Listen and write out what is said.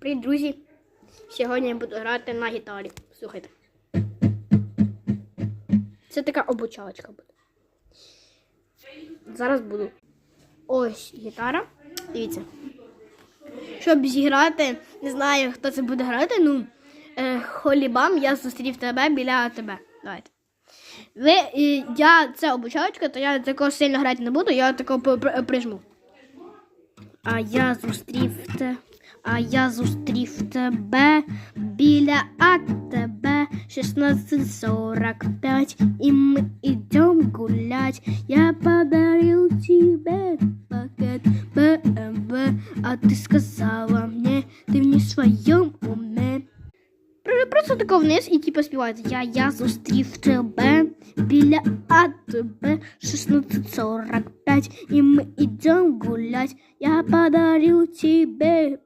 Привіт, друзі! Сьогодні я буду грати на гітарі. Слухайте. Це така обучалочка буде. Зараз буду. Ось гітара. Дивіться. Щоб зіграти, не знаю, хто це буде грати, ну, е, холібам, я зустрів тебе біля тебе. Давайте. Ви, е, я це обучалочка, то я такого сильно грати не буду, я такого при- при- прижму. А я зустрів те, а я зустрів тебе біля АТБ 16.45, и мы идем гулять. Я подарил тебе пакет БМВ, а ты сказала мне, ты в не своем уме. Про- Просто тако вниз і типу співається. Я, я зустрів тебе біля АТБ 16.45, і мы идем гулять. Я подарю тебе